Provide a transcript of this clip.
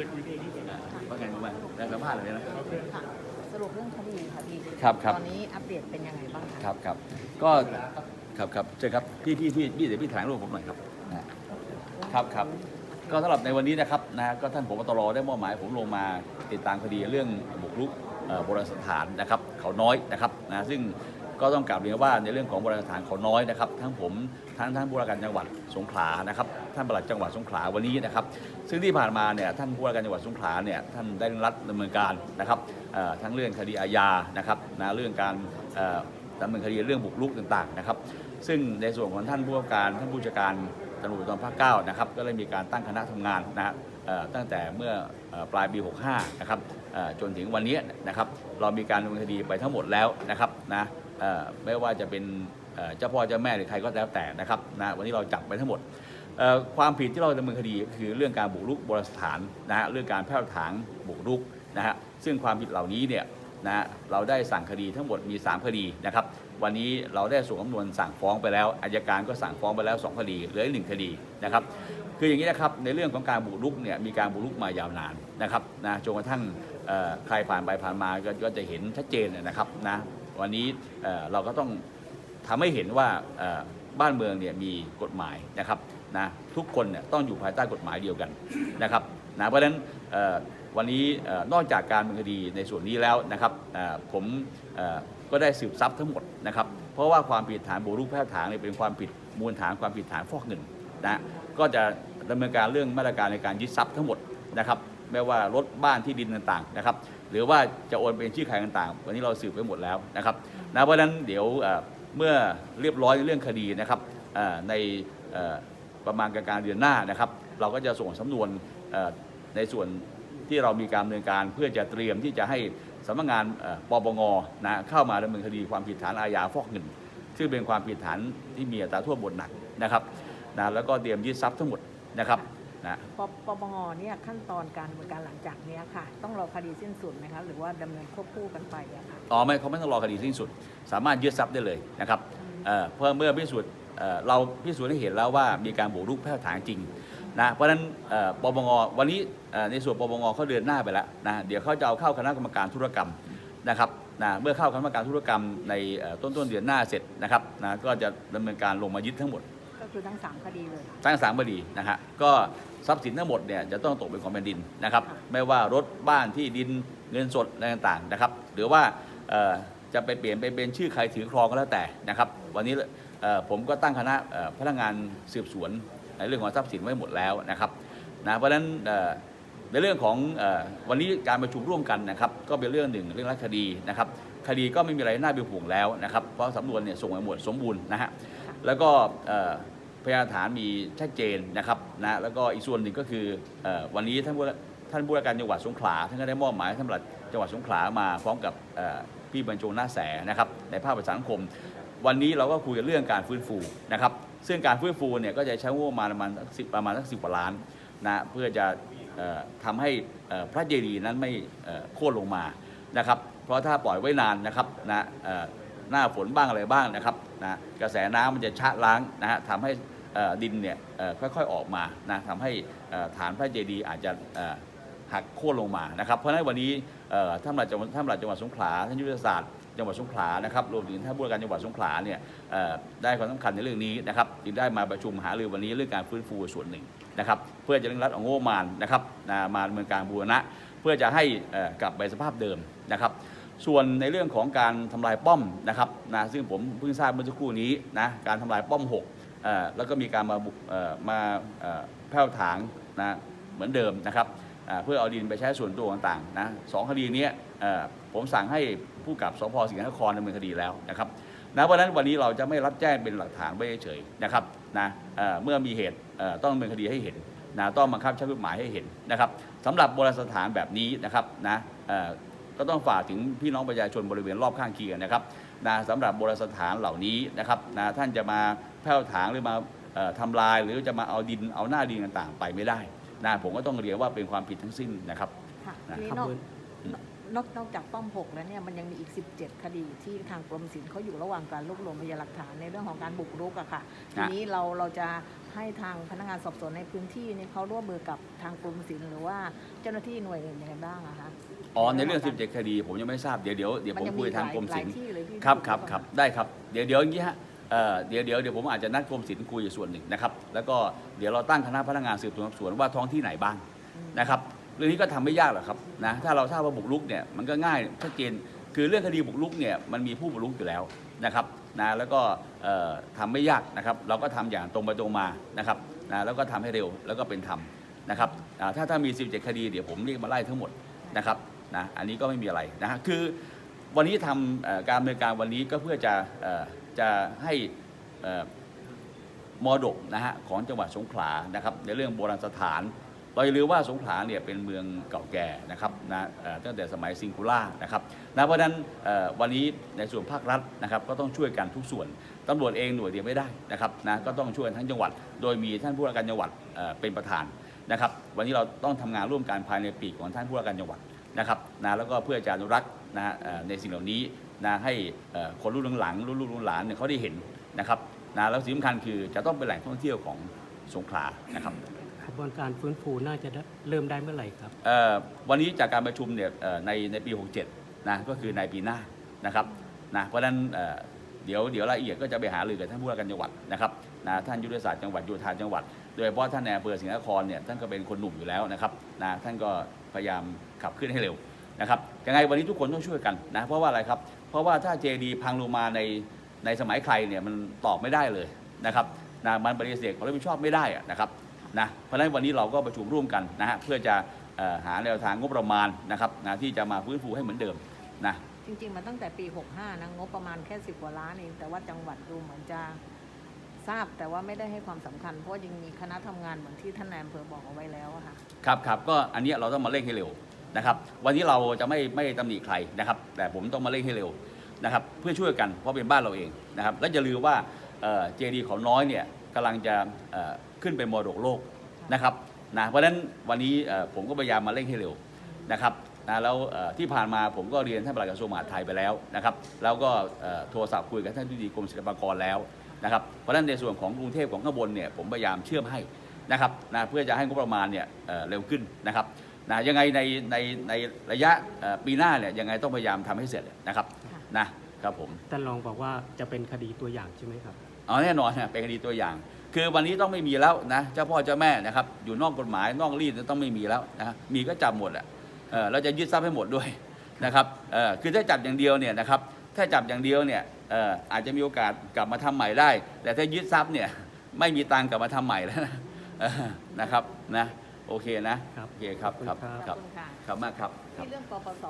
จะคุยด้วยนิดหน่อยว่าไงรู้ไหมได้สัมภาษณ์เลยนะค่ะ สรุปเรื่องคดีค่ะพี่ครับครับ ตอนนี้อัปเดตเป็นยังไงบ้างคะ ครับครับก็ครับครับเชิญครับพี่พี่พี่พี่เดี๋ยวพี่ถ่ายรูปผมหน่อยครับนะครับก็สำหรับในวันนี้นะครับนะก็ท่านผบตรได้มอบหมายผมลงมาติดตามคดีเรื่องบุกรุกเอ่อโบราณสถานนะครับเขาน้อยนะครับนะซึ่ง ก็ต้องกลับเรียนว่าในเรื่องของโบราณสถานเขาน้อยนะครับ ทั้งผมทั้งท่านผู้ว่าการจังหวัดสงขลานะครับท่านปลัดจังหวัดสงขลาวันนี้นะครับ ซึ่งที่ผ่านมาเนี่ยท่านผู้ว่าการจังหวัดสงขลาเนี่ยท่านได้รัดดำเนินการนะครับทั้งเรื่องคดีอาญานะครับนะเรื่องการดำเนินคดีเรื่องบุกรุกต่างๆนะครับ ซึ่งในส่วนของท่านผู้ว่าการท่านผู้จัดการตำรวจภูธรภาคเก้านะครับก็ได้มีการตั้งคณะทำงานนะตั้งแต่เมื่อปลายปี 65 นะครับ จนถึงวันนี้นะครับเรามีการดำเนินคดีไปทั้งหมดแล้วนะครับนะไม่ว่าจะเป็นเจ้าพ่อเจ้าแม่หรือใครก็แล้วแต่นะครับนะวันนี้เราจับไปทั้งหมดความผิดที่เราดำเนินคดีคือเรื่องการบุกรุกโบราณสถานนะฮะเรื่องการแพร่ถางบุกรุกนะฮะซึ่งความผิดเหล่านี้เนี่ยนะเราได้สั่งคดีทั้งหมดมี 3 คดีนะครับวันนี้เราได้ส่งสำนวนสั่งฟ้องไปแล้วอายการก็สั่งฟ้องไปแล้ว 2 คดีเหลืออีกหนึ่งคดีนะครับคืออย่างนี้นะครับในเรื่องของการบุกรุกเนี่ยมีการบุกรุกมายาวนานนะครับนะจนกระทั่ง ใครผ่านไปผ่านมาก็จะเห็นชัดเจนนะครับนะวันนี้เราก็ต้องทำให้เห็นว่าบ้านเมืองเนี่ยมีกฎหมายนะครับนะทุกคนเนี่ยต้องอยู่ภายใต้กฎหมายเดียวกันนะครับนะเพราะฉะนั้นวันนี้นอกจากการดำเนินคดีในส่วนนี้แล้วนะครับผมก็ได้สืบทรัพย์ทั้งหมดนะครับ เพราะว่าความผิดฐานบุกรุกแพร่ฐานเนี่ยเป็นความผิดมูลฐานความผิดฐานฟอกเงินนะก็จะดำเนินการเรื่องมาตรการในการยึดทรัพย์ทั้งหมดนะครับ ไม่ว่ารถบ้านที่ดินต่างๆนะครับหรือว่าจะโอนเป็นชื่อใครต่างๆ วันนี้เราสืบไปหมดแล้วนะครับนะเพราะฉะนั้นเดี๋ยวเมื่อเรียบร้อยเรื่องคดีนะครับในประมาณกลางเดือนหน้านะครับ เราก็จะส่งสำนวนในส่วนที่เรามีการดำเนินการเพื่อจะเตรียมที่จะให้สำนักงานปปงนะเข้ามาดำเนินคดีความผิดฐานอาญาฟอกเงินซึ่งเป็นความผิดฐานที่มีอัตราโทษบทหนักนะครับนะแล้วก็เตรียมยึดทรัพย์ทั้งหมดนะครับ นะปปปงเนี่ยขั้นตอนการดำเนินการหลังจากเนี้ยค่ะ ต้องรอคดีสิ้นสุดไหมคะหรือว่าดำเนินควบคู่กันไปอะค่ะ อ๋อไม่เขาไม่ต้องรอคดีสิ้นสุด สามารถยึดทรัพย์ได้เลยนะครับเอ่อเพื่อเมื่อพิสูจน์เอ่อเราพิสูจน์ให้เห็นแล้วว่ามีการบุกรุกแพร่ฐานจริงนะเพราะฉะนั้นเอ่อปปงวันนี้เอ่อในส่วนปปงเขาเดินหน้าไปแล้วนะเดี๋ยวเขาจะเอาเข้าคณะกรรมการธุรกรรมนะครับนะเมื่อเข้าคณะกรรมการธุรกรรมในเอ่อต้นต้นๆเดือนหน้าเสร็จนะครับนะก็จะดำเนินการลงมายึดทั้งหมด ก็คือทั้งสามคดีเลย ทั้งสามคดีนะฮะก็ทรัพย์สินทั้งหมดเนี่ยจะต้องตกเป็นของแผ่นดินนะครับ ไม่ว่ารถบ้านที่ดินเงินสดอะไรต่างๆนะครับ หรือว่าเอ่อจะไปเปลี่ยนไปเป็นชื่อใครถือครองก็แล้วแต่นะครับ วันนี้เอ่อผมก็ตั้งคณะเอ่อพนักงานสืบสวนในเรื่องของทรัพย์สินไว้หมดแล้วนะครับนะเพราะฉะนั้นเอ่อในเรื่องของเออวันนี้การประชุมร่วมกันนะครับ ก็เป็นเรื่องหนึ่งเรื่องรักคดีนะครับ คดีก็ไม่มีอะไรน่าเป็นห่วงแล้วนะครับ เพราะสำนวนเนี่ยส่งไปหมดสมบูรณ์นะฮะแล้วก็เอ่อ พยานฐานมีชัดเจนนะครับนะแล้วก็อีกส่วนหนึ่งก็คืออวันนี้ท่านผู้ท่านผู้ว่าการจังหวัดสงขลาท่านก็ได้มอบหมายให้ท่านปลัดจังหวัดสงขลามาพร้อมกับพี่บรรจงหน้าแสนะครับในภาคประชาสังคม วันนี้เราก็คุยกันเรื่องการฟื้นฟูนะครับซึ่งการฟื้นฟูเนี่ยก็จะใช้งบประมาณประมาณสิบประมาณสักสิบกว่าล้านนะเพื่อจะออทำให้พระเจดีย์นั้นไม่โค่นลงมานะครับเพราะถ้าปล่อยไว้นานนะครับนะหน้าฝนบ้างอะไรบ้างนะครับนะกระแสน้ำมันจะชะล้างนะฮะทำให้ ดินเนี่ยค่อยๆออกมานะทำให้ฐานพระเจดีย์อาจจะหักโค่นลงมานะครับ เพราะฉะนั้นวันนี้ท่านปลัดจังหวัดท่านปลัดจังหวัดสงขลาท่านยุทธศาสตร์จังหวัดสงขลานะครับรวมถึงท่านผู้ว่าการจังหวัดสงขลาเนี่ยได้ความสำคัญในเรื่องนี้นะครับจึงได้มาประชุมหารือวันนี้เรื่องการฟื้นฟูส่วนหนึ่งนะครับ เพื่อจะเร่งรัดองบประมาณนะครับมาดำเนินการบูรณะ เพื่อจะให้กลับไปสภาพเดิมนะครับ ส่วนในเรื่องของการทำลายป้อมนะครับนะซึ่งผมเพิ่งทราบเมื่อสักครู่นี้นะการทำลายป้อม 6 แล้วก็มีการมาบุกมาแผ่วถางนะเหมือนเดิมนะครับเพื่อเอาดินไปใช้ส่วนตัวต่างๆนะสองคดีนี้ผมสั่งให้ผู้กับสพสิงห์นครดำเนินคดีแล้วนะครับนะเพราะนั้นวันนี้เราจะไม่รับแจ้งเป็นหลักฐานไว้เฉยนะครับนะเเมื่อมีเหตุต้องดำเนินคดีให้เห็นนะต้องบังคับใช้กฎหมายให้เห็นนะครับสำหรับโบราณสถานแบบนี้นะครับนะก็ต้องฝากถึงพี่น้องประชาชนบริเวณรอบข้างเคียงนะครับนะสำหรับโบราณสถานเหล่านี้นะครับนะท่านจะมา แผ่วถางหรือมาเอ่อทำลายหรือจะมาเอาดินเอาหน้าดินต่างๆ ไปไม่ได้นะผมก็ต้องเรียนว่าเป็นความผิดทั้งสิ้นนะครับค่ะนะทีนี้ครับนอกเมื่อนอกนอกจากป้อม6แล้วเนี่ยมันยังมีอีก 17 คดีที่ทางกรมศิลป์เขาอยู่ระหว่างการรวบรวมพยานหลักฐานในเรื่องของการบุกรุกอะค่ะ ทีนี้เราเราจะให้ทางพนักงานสอบสวนในพื้นที่เนี่ยเขาร่วมมือกับทางกรมศิลป์หรือว่าเจ้าหน้าที่หน่วยอื่นยังไงบ้างอะคะอ๋อในเรื่อง 17 คดี ผมยังไม่ทราบเดี๋ยวเดี๋ยวเดี๋ยวผมยังคุยทางกรมศิลป์หลายที่เลยที่ครับที่ครับที่ครับได้ครับเดี๋ยวเดี๋ยวอย่างนี้ฮะ เอ่อเดี๋ยวเดี๋ยวเดี๋ยวผมอาจจะนัดกรมศิลป์คุยอยู่ส่วนหนึ่งนะครับ แล้วก็เดี๋ยวเราตั้งคณะพนักงานสืบสวนสอบสวนว่าท้องที่ไหนบ้างอืมนะครับ เรื่องนี้ก็ทำไม่ยากหรอกครับนะถ้าเราทราบว่าบุกรุกเนี่ยมันก็ง่ายชัดเจนคือเรื่องคดีบุกรุกเนี่ยมันมีผู้บุกรุกอยู่แล้วนะครับนะแล้วก็เอ่อทำไม่ยากนะครับ เราก็ทำอย่างตรงไปตรงมานะครับนะแล้วก็ทำให้เร็วแล้วก็เป็นธรรมนะครับอ่าถ้าถ้ามี 17 คดีเดี๋ยวผมเรียกมาไล่ทั้งหมดนะครับนะอันนี้ก็ไม่มีอะไรนะฮะคือวันนี้ทำเอ่อการดำเนินการวันนี้ก็เพื่อจะเอ่อ จะให้เอ่อมรดกนะฮะของจังหวัดสงขลานะครับในเรื่องโบราณสถานเราอย่าลืมว่าสงขลาเนี่ยเป็นเมืองเก่าแก่นะครับนะตั้งแต่สมัยซิงคูล่านะครับนะเพราะนั้นวันนี้ในส่วนภาครัฐนะครับก็ต้องช่วยกันทุกส่วนตำรวจเองหน่วยเดียวไม่ได้นะครับนะก็ต้องช่วยกันทั้งจังหวัด โดยมีท่านผู้ว่าการจังหวัดเป็นประธานนะครับ วันนี้เราต้องทำงานร่วมกันภายในปีของท่านผู้ว่าการจังหวัดนะครับนะแล้วก็เพื่อจะอนุรักษ์นะในสิ่งเหล่านี้ นะให้เอ่อคนรุ่นหลังๆรุ่นลูกรุ่นหลานเนี่ยเขาได้เห็นนะครับนะแล้วสิ่งสำคัญคือจะต้องเป็นแหล่งท่องเที่ยวของสงขลานะครับกระบวนการฟื้นฟูน่าจะได้เริ่มได้เมื่อไหร่ครับเอ่อวันนี้จากการประชุมเนี่ยเอ่อในในปี 67นะก็คือในปีหน้านะครับนะเพราะฉะนั้นเอ่อเดี๋ยวเดี๋ยวรายละเอียดก็จะไปหารือกับท่านผู้ว่าการจังหวัดนะครับนะท่านยุทธศาสตร์จังหวัดโยธาจังหวัด โดยเฉพาะท่านในอำเภอสิงห์นครเนี่ยท่านก็เป็นคนหนุ่มอยู่แล้วนะครับนะท่านก็พยายามขับเคลื่อนให้เร็วนะครับยังไงวันนี้ทุกคนต้องช่วยกันนะเพราะว่าอะไรครับ เพราะว่าถ้าเจดีพังลงมาในในสมัยใครเนี่ยมันตอบไม่ได้เลยนะครับนะมันปฏิเสธความรับผิดชอบไม่ได้อะนะครับนะเพราะฉะนั้นวันนี้เราก็ประชุมร่วมกันนะฮะเพื่อจะเอ่อหาแนวทางงบประมาณนะครับนะที่จะมาฟื้นฟูให้เหมือนเดิมนะจริงๆมันตั้งแต่ปี 65นะงบประมาณแค่ 10 กว่าล้านเองแต่ว่าจังหวัดดูเหมือนจะทราบแต่ว่าไม่ได้ให้ความสำคัญเพราะว่ายังมีคณะทำงานเหมือนที่ท่านนายอำเภอบอกเอาไว้แล้วอะค่ะครับครับก็อันเนี้ยเราต้องมาเร่งให้เร็ว นะครับวันนี้เราจะไม่ไม่ตำหนิใครนะครับ แต่ผมต้องมาเร่งให้เร็วนะครับเพื่อช่วยกันเพราะเป็นบ้านเราเองนะครับและอย่าลืมว่าเจดีเขาน้อยเนี่ยกำลังจะขึ้นเป็นมรดกโลกนะครับนะเพราะฉะนั้นวันนี้ผมก็พยายามมาเร่งให้เร็วนะครับนะแล้วที่ผ่านมาผมก็เรียนท่านปลัดกระทรวงมหาดไทยไปแล้วนะครับแล้วก็โทรศัพท์คุยกับท่านที่ดีกรมศิลปากรแล้วนะครับเพราะฉะนั้นในส่วนของกรุงเทพของข้างบนเนี่ยผมพยายามเชื่อมให้นะครับนะเพื่อจะให้งบประมาณเนี่ยเร็วขึ้นนะครับ นะยังไงในในในระยะเอ่อปีหน้าเนี่ยยังไงต้องพยายามทำให้เสร็จนะครับค่ะ นะครับผม ท่านรองบอกว่าจะเป็นคดีตัวอย่างใช่ไหมครับ เอาแน่นอนนะเป็นคดีตัวอย่าง คือวันนี้ต้องไม่มีแล้วนะเจ้าพ่อเจ้าแม่นะครับอยู่นอกกฎหมายนอกรีดต้องไม่มีแล้วนะมีก็จับหมดแหละเออเราจะยึดทรัพย์ให้หมดด้วยนะครับเออคือถ้าจับอย่างเดียวเนี่ยนะครับถ้าจับอย่างเดียวเนี่ยเอออาจจะมีโอกาสกลับมาทำใหม่ได้ แต่ถ้ายึดทรัพย์เนี่ยไม่มีตังค์กลับมาทำใหม่แล้วนะเออนะครับนะ โอเคนะครับโอเคครับครับขอบคุณครับขอบคุณค่ะ ครับมากครับครับที่เรื่องปปส